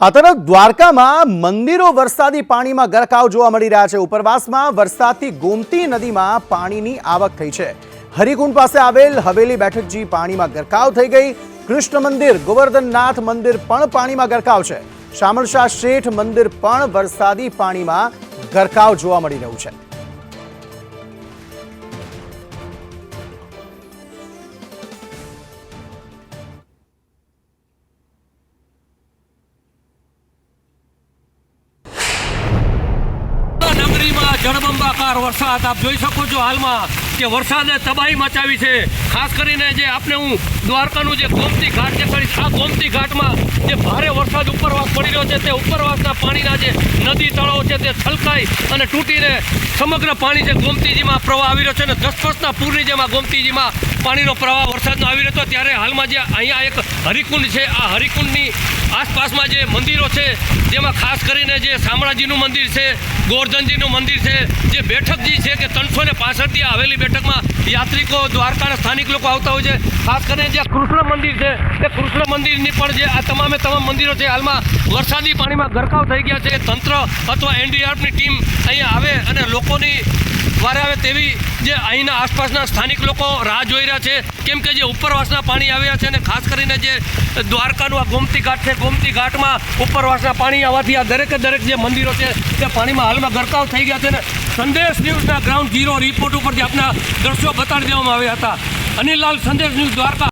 આ તરફ દ્વારકામાં મંદિરો વરસાદી પાણીમાં ગરકાવ જોવા મળી રહ્યા છે. ઉપરવાસમાં વરસાદથી ગોમતી નદીમાં પાણીની આવક થઈ છે. હરિકુંડ પાસે આવેલ હવેલી બેઠકજી પાણીમાં ગરકાવ થઈ ગઈ. કૃષ્ણ મંદિર, ગોવર્ધનનાથ મંદિર પણ પાણીમાં ગરકાવ છે. શામળશાહ શેઠ મંદિર પણ વરસાદી પાણીમાં ગરકાવ જોવા મળી રહ્યું છે. જળબંબાકાર વરસાદ આપ જોઈ શકો છો હાલમાં કે વરસાદે તબાહી મચાવી છે. ખાસ કરીને જે આપણે હું દ્વારકાનું જે ગોમતી ઘાટ જે કરીશ આ ગોમતી ઘાટમાં જે ભારે વરસાદ ઉપરવાસ પડી રહ્યો છે, તે ઉપરવાસના પાણીના જે નદી તળાવ છે, તે છલકાઈ અને તૂટીને સમગ્ર પાણી જે ગોમતીજીમાં પ્રવાહ આવી રહ્યો છે અને દસપસના પૂરની જેમ આ ગોમતીજીમાં પાણીનો પ્રવાહ વરસાદનો આવી રહ્યો હતો. ત્યારે હાલમાં જે અહીંયા એક હરિકુંડ છે. આ હરિકુંડની આસપાસમાં જે મંદિરો છે, જેમાં ખાસ કરીને જે શામળાજીનું મંદિર છે ગોરધનજીનું મંદિર છે, જે બેઠકજી છે કે ત્રણસો ને પાસઠથી આવેલી બેઠકમાં યાત્રિકો દ્વારકાના સ્થાનિક લોકો આવતા હોય છે. ખાસ કરીને જે કૃષ્ણ મંદિર છે, તે કૃષ્ણ મંદિરની પણ જે આ તમામે તમામ મંદિરો છે, હાલમાં વરસાદી પાણીમાં ગરકાવ થઈ ગયા છે. તંત્ર અથવા એનડીઆરએફની ટીમ અહીંયા આવે અને લોકોની વારે આવે તેવી જે અહીંના આસપાસના સ્થાનિક લોકો રાહ જોઈ રહ્યા છે. કેમ કે જે ઉપરવાસના પાણી આવ્યા છે અને ખાસ કરીને જે દ્વારકાનું આ ગોમતી ઘાટ છે, ગોમતી ઘાટમાં ઉપરવાસના પાણી આવવાથી આ દરેકે દરેક જે મંદિરો છે, તે પાણીમાં હાલમાં ગરકાવ થઈ ગયા છે અને સંદેશ ન્યૂઝના ગ્રાઉન્ડ ઝીરો રિપોર્ટ ઉપરથી આપના દ્રશ્યો બતાડી દેવામાં આવ્યા હતા. અનિલલાલ, સંદેશ ન્યૂઝ દ્વારકા.